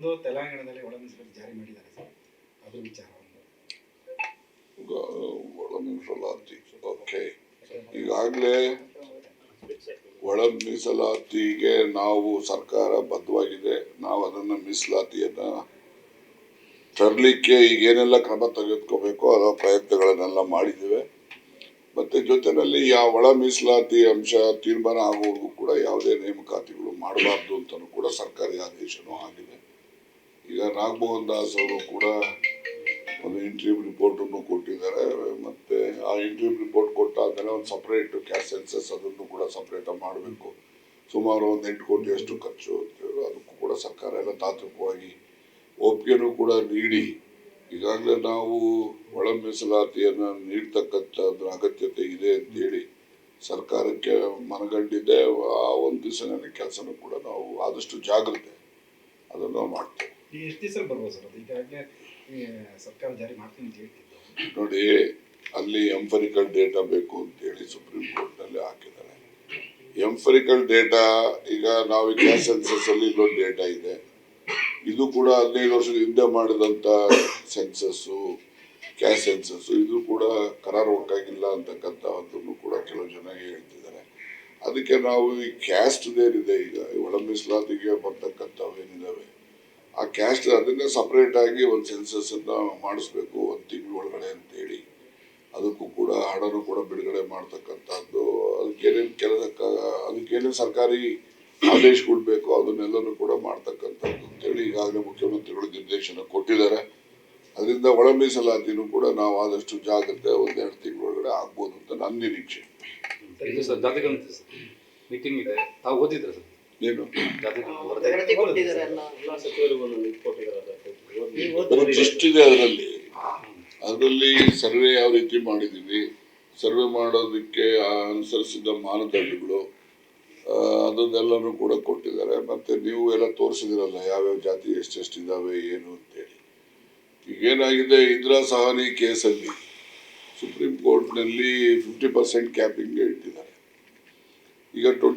ಒಂದು ತೆಲಂಗಾಣದಲ್ಲಿ ಒಳ ಮೀಸಲಾತಿ ಜಾರಿ ಮಾಡಿದ್ದಾರೆ ಸರ್. ಅದು ವಿಚಾರ ಒಂದು. ಒಳ ಮೀಸಲಾತಿ ಓಕೆ. ಈಗಾಗಲೇ ಒಳ ಮೀಸಲಾತಿಗೆ ನಾವು ಸರ್ಕಾರ ಬದ್ಧವಾಗಿದೆ. ನಾವು ಅದನ್ನು ಮೀಸಲಾತಿಯನ್ನ ತರಲಿಕ್ಕೆ ಈಗೇನೆಲ್ಲ ಕ್ರಮ ತೆಗೆದುಕೋಬೇಕು ಅದರ ಪ್ರಯತ್ನಗಳನ್ನೆಲ್ಲ ಮಾಡಿದ್ದೇವೆ. ಮತ್ತೆ ಜೊತೆಯಲ್ಲಿ ಯಾವ ಒಳ ಮೀಸಲಾತಿ ಅಂಶ ತೀರ್ಮಾನ ಆಗುವವರೆಗೂ ಕೂಡ ಯಾವುದೇ ನೇಮಕಾತಿಗಳು ಮಾಡಬಾರ್ದು ಅಂತಲೂ ಕೂಡ ಸರ್ಕಾರಿ ಆದೇಶನೂ ಆಗಿದೆ. ಈಗ ನಾಗಮೋಹನ್ ದಾಸ್ ಅವರು ಕೂಡ ಒಂದು ಇಂಟರ್ವ್ಯೂ ರಿಪೋರ್ಟ್ ಅನ್ನು ಕೊಟ್ಟಿದ್ದಾರೆ. ಮತ್ತೆ ಆ ಇಂಟರ್ವ್ಯೂ ರಿಪೋರ್ಟ್ ಕೊಟ್ಟಾದ್ಮೇಲೆ ಒಂದು ಸಪರೇಟ್ ಕ್ಯಾಶ್ ಸೆನ್ಸಸ್ ಅದನ್ನು ಕೂಡ ಸಪರೇಟ್ ಮಾಡಬೇಕು. ಸುಮಾರು ಒಂದು ಎಂಟು ಕೋಟಿಯಷ್ಟು ಖರ್ಚು ಅಂತೇಳಿ ಅದಕ್ಕೂ ಕೂಡ ಸರ್ಕಾರ ಎಲ್ಲ ತಾತ್ವಿಕವಾಗಿ ಒಪ್ಪಿಗೆನೂ ಕೂಡ ನೀಡಿ. ಈಗಾಗಲೇ ನಾವು ಒಳ ಮೀಸಲಾತಿಯನ್ನು ನೀಡ್ತಕ್ಕಂಥದ್ರ ಅಗತ್ಯತೆ ಇದೆ ಅಂತೇಳಿ ಸರ್ಕಾರಕ್ಕೆ ಮನಗಂಡಿದೆ ಆ ಒಂದು ದಿವಸನೇ ಕೆಲಸನೂ ಕೂಡ ನಾವು ಆದಷ್ಟು ಜಾಗ್ರತೆ ಅದನ್ನು ನಾವು ಮಾಡ್ತೇವೆ. ಅಂತ ನೋಡಿ, ಅಲ್ಲಿ ಎಂಫರಿಕಲ್ ಡೇಟಾ ಬೇಕು ಅಂತೇಳಿ ಸುಪ್ರೀಂ ಕೋರ್ಟ್ನಲ್ಲಿ ಹಾಕಿದ್ದಾರೆ. ಎಂಫರಿಕಲ್ ಡೇಟಾ, ಈಗ ನಾವು ಕ್ಯಾಶ್ ಸೆನ್ಸಸ್ ಅಲ್ಲಿ ಇಲ್ಲೊಂದು ಡೇಟಾ ಇದೆ. ಇದು ಕೂಡ ಹದಿನೈದು ವರ್ಷದ ಹಿಂದೆ ಮಾಡಿದಂತ ಸೆನ್ಸಸ್ಸು ಕ್ಯಾಶ್ ಸೆನ್ಸಸ್ ಇದು ಕೂಡ ಕರಾರುವಕ್ಕಾಗಿಲ್ಲ ಅಂತಕ್ಕಂಥದ್ದನ್ನು ಕೂಡ ಕೆಲವು ಜನ ಹೇಳ್ತಿದ್ದಾರೆ. ಅದಕ್ಕೆ ನಾವು ಈ ಕ್ಯಾಸ್ಟ್ ಏನಿದೆ ಈಗ ಒಳ ಮೀಸಲಾತಿಗೆ ಬರ್ತಕ್ಕಂಥವು ಕ್ಯಾಸ್ಟ್ ಅದನ್ನೇ ಸಪ್ರೇಟ್ ಆಗಿ ಒಂದು ಸೆನ್ಸಸ್ ಅನ್ನ ಮಾಡಿಸ್ಬೇಕು ಒಂದು ತಿಂಗಳ ಒಳಗಡೆ ಅಂತೇಳಿ. ಅದಕ್ಕೂ ಕೂಡ ಹಣನೂ ಕೂಡ ಬಿಡುಗಡೆ ಮಾಡ್ತಕ್ಕಂಥದ್ದು. ಅದಕ್ಕೇನೇನು ಕೆಲಸ ಅದಕ್ಕೇನೇನು ಸರ್ಕಾರಿ ಆದೇಶಗಳು ಕೊಡಬೇಕು, ಅದನ್ನೆಲ್ಲನೂ ಕೂಡ ಮಾಡ್ತಕ್ಕಂಥದ್ದು ಅಂತೇಳಿ ಈಗಾಗಲೇ ಮುಖ್ಯಮಂತ್ರಿಗಳು ನಿರ್ದೇಶನ ಕೊಟ್ಟಿದ್ದಾರೆ. ಅದರಿಂದ ಒಳ ಕೂಡ ನಾವು ಆದಷ್ಟು ಜಾಗ್ರತೆ ಒಂದೆರಡು ತಿಂಗಳೊಳಗಡೆ ಆಗ್ಬೋದು ಅಂತ ನನ್ನ ನಿರೀಕ್ಷೆ. ಮೀಟಿಂಗ್ ಇದೆ ತಾವು ಓದಿದ್ರ ಇದೆ ಅದರಲ್ಲಿ. ಅದರಲ್ಲಿ ಸರ್ವೆ ಯಾವ ರೀತಿ ಮಾಡಿದ್ದೀವಿ ಸರ್ವೆ ಮಾಡೋದಕ್ಕೆ ಅನುಸರಿಸಿದ ಮಾನದಂಡಗಳು ಅದನ್ನೆಲ್ಲನೂ ಕೂಡ ಕೊಟ್ಟಿದ್ದಾರೆ. ಮತ್ತೆ ನೀವು ಎಲ್ಲ ತೋರಿಸಿದಿರಲ್ಲ ಯಾವ್ಯಾವ ಜಾತಿ ಎಷ್ಟೆಷ್ಟಿದ್ದಾವೆ ಇದಾವೆ ಏನು ಅಂತೇಳಿ. ಈಗೇನಾಗಿದೆ ಇಂದಿರಾ ಸಹಾನಿ ಕೇಸಲ್ಲಿ ಸುಪ್ರೀಂ ಕೋರ್ಟ್ನಲ್ಲಿ ಫಿಫ್ಟಿ ಪರ್ಸೆಂಟ್ ಕ್ಯಾಪಿಂಗ್ ಇಟ್ಟಿದ್ದಾರೆ.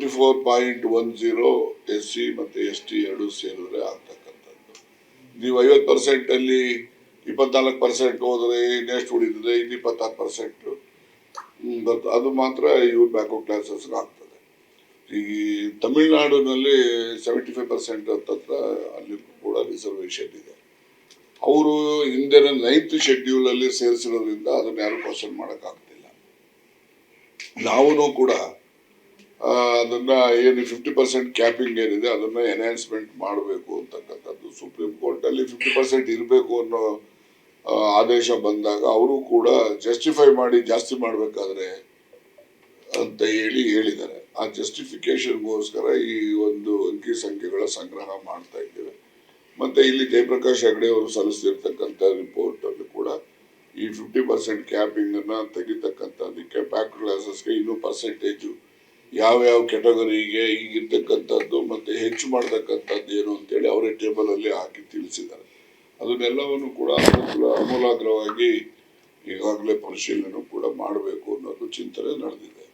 Twenty four point one zero S C ಮತ್ತು ಎಸ್ ಟಿ ಎರಡು ಸೇರಿದ್ರೆ ಆಗ್ತಕ್ಕಂಥದ್ದು. ನೀವು ಐವತ್ತು ಪರ್ಸೆಂಟ್ ಅಲ್ಲಿ ಇಪ್ಪತ್ನಾಲ್ಕು ಪರ್ಸೆಂಟ್ ಹೋದರೆ ಇನ್ನೆಷ್ಟು ಉಳಿದಿದೆ ಇನ್ನು ಇಪ್ಪತ್ತಾರು ಪರ್ಸೆಂಟ್ ಅದು ಮಾತ್ರ ಬ್ಯಾಕ್ ಆಫ್ ಕ್ಲಾಸಸ್ ಆಗ್ತದೆ. ಈ ತಮಿಳ್ನಾಡಿನಲ್ಲಿ ಸೆವೆಂಟಿ ಫೈವ್ ಪರ್ಸೆಂಟ್ ಹತ್ತತ್ರ ಅಲ್ಲಿ ಕೂಡ ರಿಸರ್ವೇಶನ್ ಇದೆ. ಅವರು ಹಿಂದಿನ ನೈನ್ತ್ ಶೆಡ್ಯೂಲ್ ಅಲ್ಲಿ ಸೇರಿಸಿರೋದ್ರಿಂದ ಅದನ್ನ ಯಾರು ಕ್ವಶನ್ ಮಾಡೋಕ್ಕಾಗ್ತಿಲ್ಲ. ನಾವು ಕೂಡ ಅದನ್ನ ಏನು ಫಿಫ್ಟಿ ಪರ್ಸೆಂಟ್ ಕ್ಯಾಪಿಂಗ್ ಏನಿದೆ, ಅದನ್ನ ಎನ್ಹಾನ್ಸ್ಮೆಂಟ್ ಮಾಡಬೇಕು ಅಂತಕ್ಕಂಥದ್ದು. ಸುಪ್ರೀಂ ಕೋರ್ಟಲ್ಲಿ ಫಿಫ್ಟಿ ಪರ್ಸೆಂಟ್ ಇರಬೇಕು ಅನ್ನೋ ಆದೇಶ ಬಂದಾಗ ಅವರು ಕೂಡ ಜಸ್ಟಿಫೈ ಮಾಡಿ ಜಾಸ್ತಿ ಮಾಡಬೇಕಾದ್ರೆ ಅಂತ ಹೇಳಿ ಹೇಳಿದ್ದಾರೆ. ಆ ಜಸ್ಟಿಫಿಕೇಶನ್ಗೋಸ್ಕರ ಈ ಒಂದು ಅಂಕಿ ಸಂಖ್ಯೆಗಳ ಸಂಗ್ರಹ ಮಾಡ್ತಾ ಇದ್ದೇವೆ. ಮತ್ತೆ ಇಲ್ಲಿ ಜಯಪ್ರಕಾಶ್ ಹೆಗಡೆ ಅವರು ಸಲ್ಲಿಸಿರ್ತಕ್ಕಂಥ ರಿಪೋರ್ಟ್ ಅಲ್ಲಿ ಕೂಡ ಈ ಫಿಫ್ಟಿ ಪರ್ಸೆಂಟ್ ಕ್ಯಾಪಿಂಗ್ ಅನ್ನ ತೆಗಿತಕ್ಕಂಥದ್ದಕ್ಕೆ ಬ್ಯಾಕ್ ಕ್ಲಾಸಸ್ಗೆ ಇನ್ನೂ ಪರ್ಸೆಂಟೇಜು ಯಾವ್ಯಾವ ಕೆಟಗರಿಗೆ ಈಗಿರ್ತಕ್ಕಂಥದ್ದು ಮತ್ತೆ ಹೆಚ್ಚು ಮಾಡ್ತಕ್ಕಂಥದ್ದು ಏನು ಅಂತೇಳಿ ಅವರೇ ಟೇಬಲ್ ಅಲ್ಲಿ ಹಾಕಿ ತಿಳಿಸಿದ್ದಾರೆ. ಅದನ್ನೆಲ್ಲವನ್ನು ಕೂಡ ಅಮೂಲಾಗ್ರವಾಗಿ ಈಗಾಗಲೇ ಪರಿಶೀಲನೆ ಕೂಡ ಮಾಡಬೇಕು ಅನ್ನೋದು ಚಿಂತನೆ ನಡೆದಿದೆ.